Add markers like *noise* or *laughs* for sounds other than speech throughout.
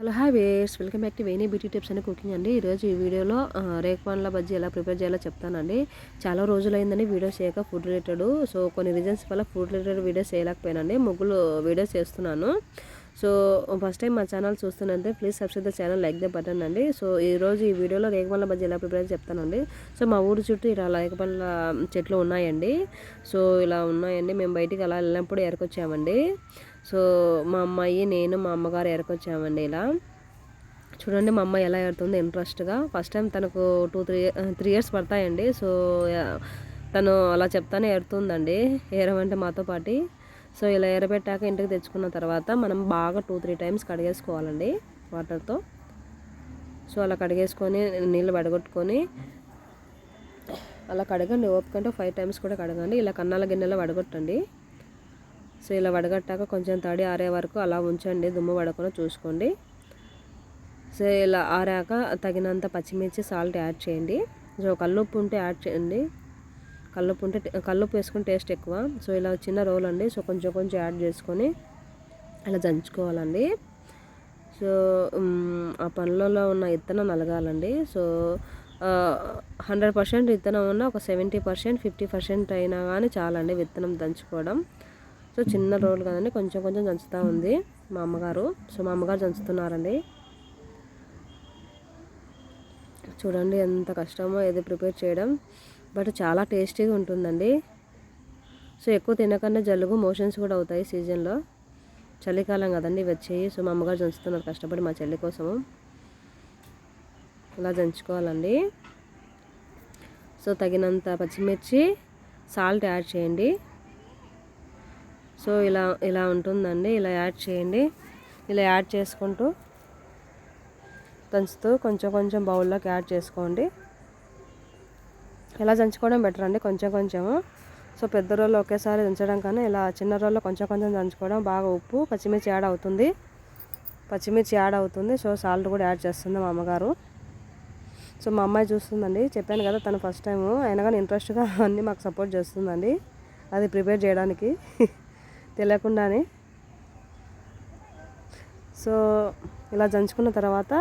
Hello hi viewers. Welcome back to Veni beauty tips అని cooking అండి. ఈరోజు ఈ వీడియోలో ఆ, బజ్జీ ఎలా ప్రిపేర్ చేయాలో చెప్తానండి. చాలా రోజులైందని వీడియోస్ చేయక ఫుడ్ రిలేటెడ్ సో కొన్ని రీజన్స్ వల్ల ఫుడ్ రిలేటెడ్ వీడియోస్ చేయలేకపోయానండి. ముగ్గులు వీడియోస్ చేస్తున్నాను. సో ఫస్ట్ టైం మా channel చూస్తున్నంటే please subscribe the channel like the button అండి. సో ఈ రోజు ఈ వీడియోలో రేగపండ్ల బజ్జీ ఎలా ప్రిపేర్ చెప్తానండి. సో మా ఊరు చుట్టూ ఇలా రేగపల్ల చెట్లు ఉన్నాయండి. సో ఇలా ఉన్నాయండి. మేము బయటికి అలా వెళ్ళినప్పుడు ఎరకొచ్చామండి సో మా అమ్మాయి నేను మా అమ్మగారు ఎరకొచ్చామండి ఇలా. చూడండి మా అమ్మ ఎలా ఏడుతుంది ఇంట్రెస్ట్గా. ఫస్ట్ టైం తనకు టూ త్రీ త్రీ ఇయర్స్ పడతాయండి. సో తను అలా చెప్తానే ఏడుతుందండి ఏరమంటే మాతో పాటి. సో ఇలా ఎరబెట్టాక ఇంటికి తెచ్చుకున్న తర్వాత మనం బాగా టూ త్రీ టైమ్స్ కడిగేసుకోవాలండి వాటర్తో. సో అలా కడిగేసుకొని నీళ్ళు వడగొట్టుకొని అలా కడగండి ఓపికంటే ఫైవ్ టైమ్స్ కూడా కడగండి. ఇలా కన్నాల గిన్నెలో వడగొట్టండి. సో ఇలా వడగట్టాక కొంచెం తడి ఆరే వరకు అలా ఉంచండి దుమ్ము పడకుండా చూసుకోండి. సో ఇలా ఆరాక తగినంత పచ్చిమిర్చి సాల్ట్ యాడ్ చేయండి. సో కల్లుప్పు ఉంటే యాడ్ చేయండి. కల్లుప్పు ఉంటే కల్లుపు వేసుకుని టేస్ట్ ఎక్కువ. సో ఇలా చిన్న రోల్ అండి. సో కొంచెం కొంచెం యాడ్ చేసుకొని అలా దంచుకోవాలండి. సో ఆ పండ్లలో ఉన్న ఇత్తనం నలగాలండి. సో హండ్రెడ్ పర్సెంట్ విత్తనం ఉన్న ఒక సెవెంటీ పర్సెంట్ ఫిఫ్టీ పర్సెంట్ అయినా కానీ చాలండి విత్తనం దంచుకోవడం. సో చిన్న రోల్ కదండి. కొంచెం కొంచెం దంచుతూ ఉంది మా అమ్మగారు. సో మా అమ్మగారు దంచుతున్నారండి. చూడండి ఎంత కష్టమో ఇది ప్రిపేర్ చేయడం. బట్ చాలా టేస్టీగా ఉంటుందండి. సో ఎక్కువ తినకుండా జలుబు మోషన్స్ కూడా అవుతాయి సీజన్లో. చలికాలం కదండి ఇవి సో మా అమ్మగారు జంచుతున్నారు కష్టపడి మా చెల్లి కోసము. ఇలా దంచుకోవాలండి సో తగినంత పచ్చిమిర్చి సాల్ట్ యాడ్ చేయండి. సో ఇలా ఇలా ఉంటుందండి. ఇలా యాడ్ చేయండి. ఇలా యాడ్ చేసుకుంటూ దంచుతూ కొంచెం కొంచెం బౌల్లోకి యాడ్ చేసుకోండి. ఇలా దంచుకోవడం బెటర్ అండి కొంచెం కొంచెము. సో పెద్ద రోల్లో ఒకేసారి దంచడం కన్నా ఇలా చిన్న రోల్లో కొంచెం కొంచెం దంచుకోవడం బాగా ఉప్పు పచ్చిమిర్చి యాడ్ అవుతుంది. పచ్చిమిర్చి యాడ్ అవుతుంది. సో సాల్ట్ కూడా యాడ్ చేస్తుంది మా అమ్మగారు. సో మా అమ్మాయి చూస్తుందండి. చెప్పాను కదా తను ఫస్ట్ టైము. అయినా కానీ ఇంట్రెస్ట్గా *laughs* అన్నీ మాకు సపోర్ట్ చేస్తుందండి. అది ప్రిపేర్ చేయడానికి *laughs* తెలియకుండానే. సో ఇలా దంచుకున్న తర్వాత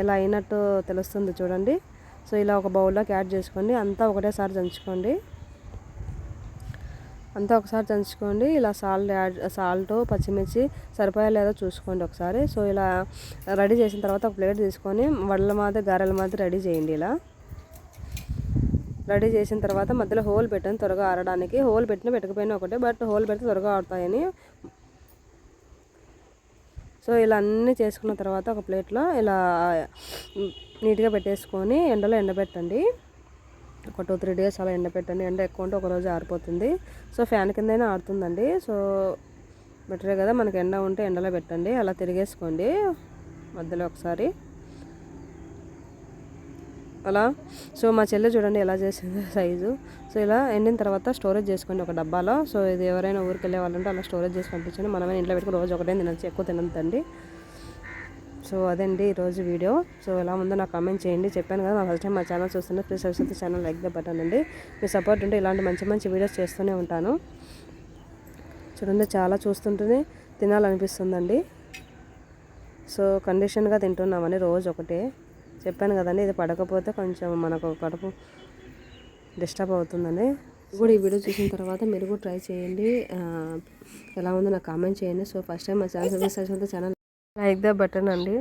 ఇలా అయినట్టు తెలుస్తుంది చూడండి. సో ఇలా ఒక బౌల్లోకి యాడ్ చేసుకోండి. అంతా ఒకటేసారి దంచుకోండి. అంతా ఒకసారి దంచుకోండి. ఇలా సాల్ట్ యాడ్ సాల్ట్ పచ్చిమిర్చి సరిపోయా లేదో చూసుకోండి ఒకసారి. సో ఇలా రెడీ చేసిన తర్వాత ఒక ప్లేట్ తీసుకొని వడల మాదిరి గారెల మాదిరి రెడీ చేయండి ఇలా. రెడీ చేసిన తర్వాత మధ్యలో హోల్ పెట్టండి త్వరగా ఆరడానికి. హోల్ పెట్టిన పెట్టకపోయినా ఒకటే బట్ హోల్ పెడితే త్వరగా ఆడతాయని సో ఇలా అన్నీ చేసుకున్న తర్వాత ఒక ప్లేట్లో ఇలా నీట్గా పెట్టేసుకొని ఎండలో ఎండబెట్టండి. ఒక టూ త్రీ డేస్ అలా ఎండబెట్టండి. ఎండ ఎక్కువ ఉంటే ఒకరోజు ఆరిపోతుంది. సో ఫ్యాన్ కిందైనా ఆడుతుందండి సో బెటరే కదా మనకి ఎండ ఉంటే ఎండలో పెట్టండి. అలా తిరిగేసుకోండి. మధ్యలో ఒకసారి. అలా. సో మా చెల్లె చూడండి ఎలా చేసింది *laughs* సైజు. సో ఇలా ఎండిన తర్వాత స్టోరేజ్ చేసుకోండి ఒక డబ్బాలో. సో ఇది ఎవరైనా ఊరికి వెళ్ళే వాళ్ళంటే అలా స్టోరేజ్ చేసి పంపించండి. మనమే ఇంట్లో పెట్టుకుని రోజు ఒకటే తినచ్చు ఎక్కువ తినద్దండి. సో అదండి ఈరోజు వీడియో. సో ఎలా ఉందో నాకు కామెంట్ చేయండి. చెప్పాను కదా నా ఫస్ట్ టైం మా ఛానల్ చూస్తున్నా please subscribe channel like the button అండి. మీ సపోర్ట్ ఉంటే ఇలాంటి మంచి మంచి వీడియోస్ చేస్తూనే ఉంటాను. చూడండి చాలా చూస్తుంటేనే తినాలనిపిస్తుందండి. సో కండిషన్గా తింటున్నామని రోజు ఒకటే. చెప్పాను కదండి ఇది పడకపోతే కొంచెం మనకు కడుపు డిస్టర్బ్ అవుతుందని. కూడా ఈ వీడియో చూసిన తర్వాత మీరు కూడా ట్రై చేయండి. ఎలా ఉందో నాకు కామెంట్ చేయండి. సో ఫస్ట్ టైం మా channel subscribe channel like the button అండి.